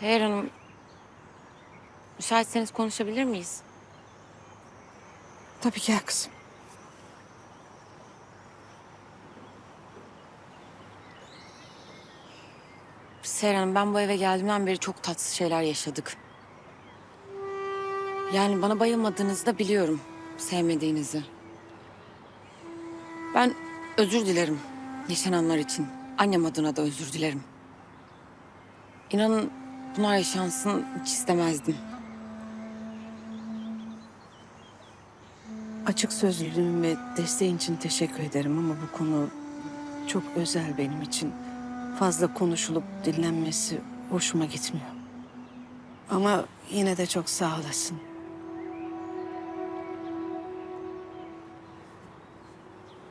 Seher Hanım, müsaitseniz konuşabilir miyiz? Tabii gel kızım. Seher Hanım, ben bu eve geldiğimden beri çok tatsız şeyler yaşadık. Yani bana bayılmadığınızı da biliyorum, sevmediğinizi. Ben özür dilerim yaşananlar için. Annem adına da özür dilerim. İnanın bunlar yaşansın hiç istemezdim. Açık sözlülüğün ve desteğin için teşekkür ederim ama bu konu çok özel benim için. Fazla konuşulup dinlenmesi hoşuma gitmiyor. Ama yine de çok sağ olasın.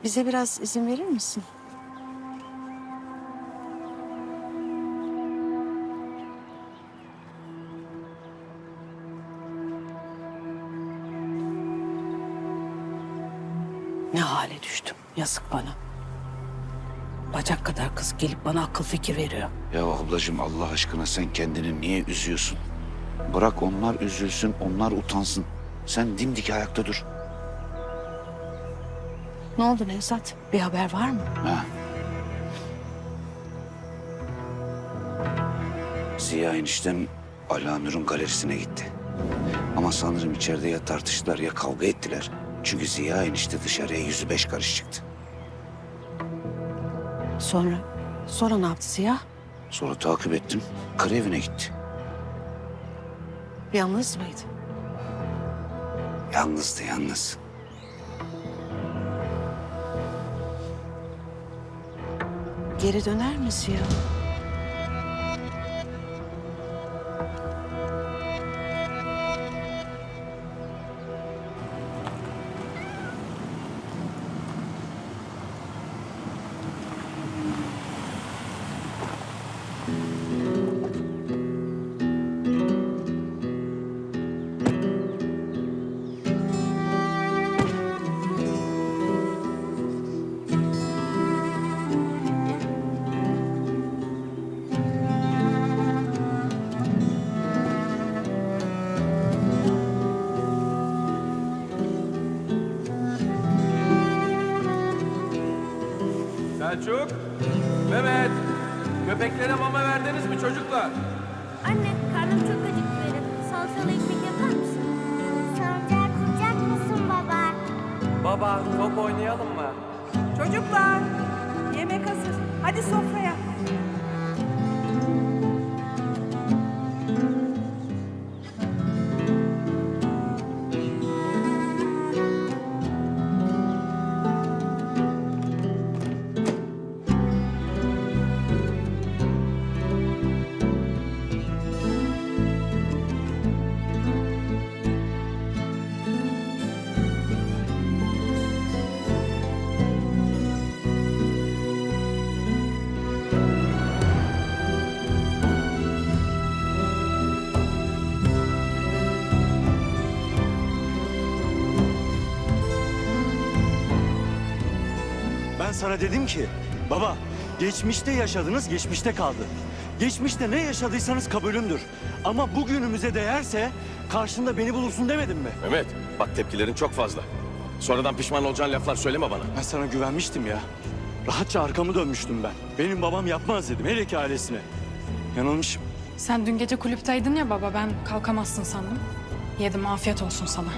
Bize biraz izin verir misin? Ne hale düştüm. Yazık bana. Bacak kadar kız gelip bana akıl fikir veriyor. Ya ablacığım Allah aşkına sen kendini niye üzüyorsun? Bırak onlar üzülsün, onlar utansın. Sen dimdik ayakta dur. Ne oldu Nevzat? Bir haber var mı? Ha. Ziya eniştem Alanur'un galerisine gitti. Ama sanırım içeride ya tartıştılar ya kavga ettiler. Çünkü Ziya enişte dışarıya yüzü beş karış çıktı. Sonra? Sonra ne yaptı Ziya? Sonra takip ettim. Karı evine gitti. Yalnız mıydı? Yalnızdı yalnız. Geri döner mi Ziya? Selçuk, Mehmet, köpeklere mama verdiniz mi çocuklar? Anne, karnım çok acıktı benim. Salçalı ekmek yapar mısın? Salıncak kuracak mısın baba? Baba, top oynayalım mı? Çocuklar, yemek hazır. Hadi sofraya. Sana dedim ki baba geçmişte yaşadınız geçmişte kaldı. Geçmişte ne yaşadıysanız kabulümdür. Ama bugünümüze değerse karşında beni bulursun demedim mi? Mehmet bak tepkilerin çok fazla. Sonradan pişman olacağın laflar söyleme bana. Ben sana güvenmiştim ya. Rahatça arkamı dönmüştüm ben. Benim babam yapmaz dedim hele ki ailesine. Yanılmışım. Sen dün gece kulüpteydin ya baba ben kalkamazsın sandım. Yedim afiyet olsun sana.